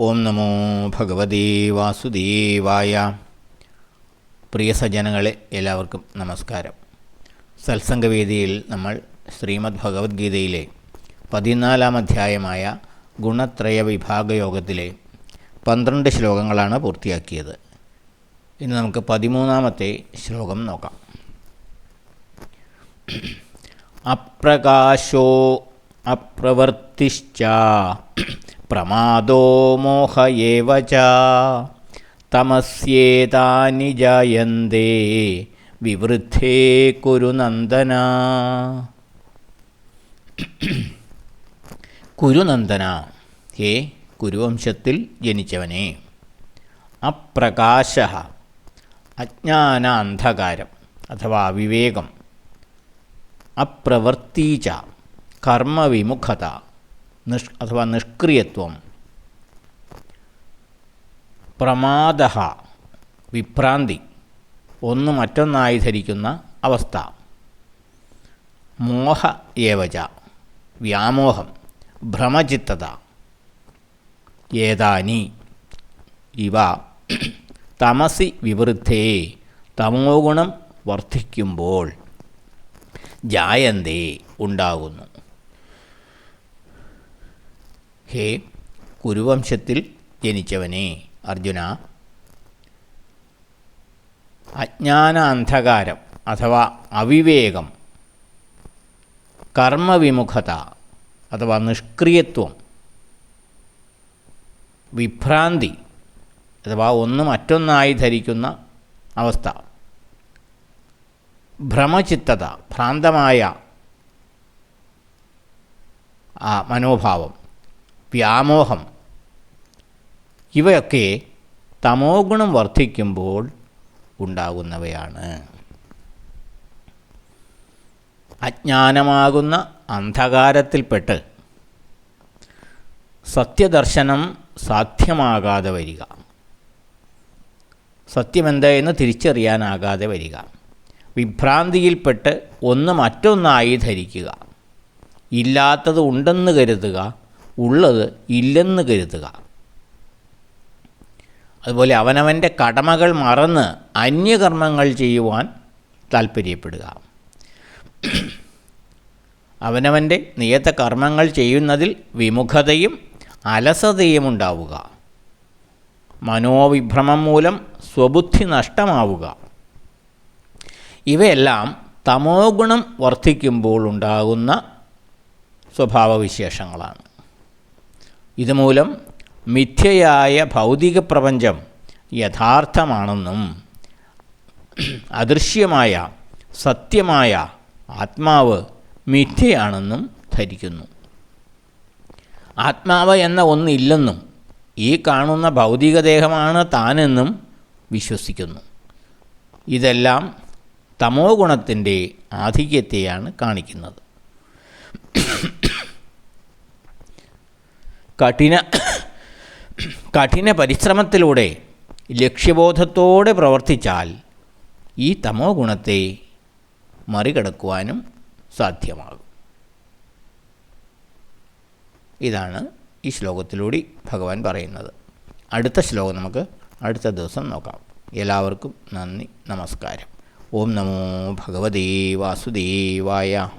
ഓം നമോ ഭഗവതേ വാസുദേവായ. പ്രിയ സജ്ജനങ്ങളെ എല്ലാവർക്കും നമസ്കാരം. സത്സംഗവേദിയിൽ നമ്മൾ ശ്രീമദ് ഭഗവത്ഗീതയിലെ പതിനാലാം അധ്യായമായ ഗുണത്രയ വിഭാഗയോഗത്തിലെ പന്ത്രണ്ട് ശ്ലോകങ്ങളാണ് പൂർത്തിയാക്കിയത്. ഇന്ന് നമുക്ക് പതിമൂന്നാമത്തെ ശ്ലോകം നോക്കാം. അപ്രകാശോ അപ്രവർത്തിശ്ച. പ്രമാദോ ച. തമസ്യേതാനി ജായന്തേ വിവൃദ്ധേ കുരുനന്ദന കുരുനന്ദന ഹേ കുരുവംശത്തിൽ ജനിച്ചവനെ. അപ്രകാശ അജ്ഞാനാന്ധകാരം അഥവാ വിവേകം. അപ്രവൃത്തീച്ച കർമ്മവിമുഖത. നിഷ് അഥവാ നിഷ്ക്രിയത്വം. പ്രമാദ വിഭ്രാന്തി ഒന്ന് മറ്റൊന്നായി ധരിക്കുന്ന അവസ്ഥ. മോഹ ഏവജ വ്യാമോഹം ഭ്രമചിത്തത. ഏതാനി ഇവ. തമസി വിവൃദ്ധേ തമോ ഗുണം വർദ്ധിക്കുമ്പോൾ ജായന്തേ ഉണ്ടാകുന്നു. ഹേ കുരുവംശത്തിൽ ജനിച്ചവനെ. അർജുന. അജ്ഞാന അന്ധകാരം അഥവാ അവിവേകം. കർമ്മവിമുഖത അഥവാ നിഷ്ക്രിയത്വം. വിഭ്രാന്തി അഥവാ ഒന്ന് മറ്റൊന്നായി ധരിക്കുന്ന അവസ്ഥ. ഭ്രമചിത്തത ഭ്രാന്തമായ ആ മനോഭാവം. വ്യാമോഹം. ഇവയൊക്കെ തമോ ഗുണം വർദ്ധിക്കുമ്പോൾ ഉണ്ടാകുന്നവയാണ്. അജ്ഞാനമാകുന്ന അന്ധകാരത്തിൽപ്പെട്ട് സത്യദർശനം സാധ്യമാകാതെ വരിക. സത്യമെന്തെന്ന് തിരിച്ചറിയാനാകാതെ വരിക. വിഭ്രാന്തിയിൽപ്പെട്ട് ഒന്ന് മറ്റൊന്നായി ധരിക്കുക. ഇല്ലാത്തത് ഉണ്ടെന്ന് കരുതുക. ഉള്ളത് ഇല്ലെന്ന് കരുതുക. അതുപോലെ അവനവന്റെ കടമകൾ മറന്ന് അന്യകർമ്മങ്ങൾ ചെയ്യുവാൻ താൽപ്പര്യപ്പെടുക അവനവന്റെ നിയത കർമ്മങ്ങൾ ചെയ്യുന്നതിൽ വിമുഖതയും അലസതയും ഉണ്ടാവുക. മനോവിഭ്രമം മൂലം സ്വബുദ്ധി നഷ്ടമാവുക. ഇവയെല്ലാം തമോഗുണം വർദ്ധിക്കുമ്പോൾ ഉണ്ടാകുന്ന സ്വഭാവവിശേഷങ്ങളാണ്. ഇതുമൂലം മിഥ്യയായ ഭൗതിക പ്രപഞ്ചം യഥാർത്ഥമാണെന്നും അദൃശ്യമായ സത്യമായ ആത്മാവ് മിഥ്യയാണെന്നും ധരിക്കുന്നു. ആത്മാവ് എന്ന ഒന്നില്ലെന്നും ഈ കാണുന്ന ഭൗതികദേഹമാണ് താനെന്നും വിശ്വസിക്കുന്നു. ഇതെല്ലാം തമോ ഗുണത്തിന്റെ ആധിക്യത്തെയാണ് കാണിക്കുന്നത്. കഠിന കഠിന പരിശ്രമത്തിലൂടെ ലക്ഷ്യബോധത്തോടെ പ്രവർത്തിച്ചാൽ ഈ തമോ ഗുണത്തെ മറികടക്കുവാനും സാധ്യമാകും. ഇതാണ് ഈ ശ്ലോകത്തിലൂടെ ഭഗവാൻ പറയുന്നത്. അടുത്ത ശ്ലോകം നമുക്ക് അടുത്ത ദിവസം നോക്കാം. എല്ലാവർക്കും നന്ദി നമസ്കാരം. ഓം നമോ ഭഗവതേ വാസുദേവായ.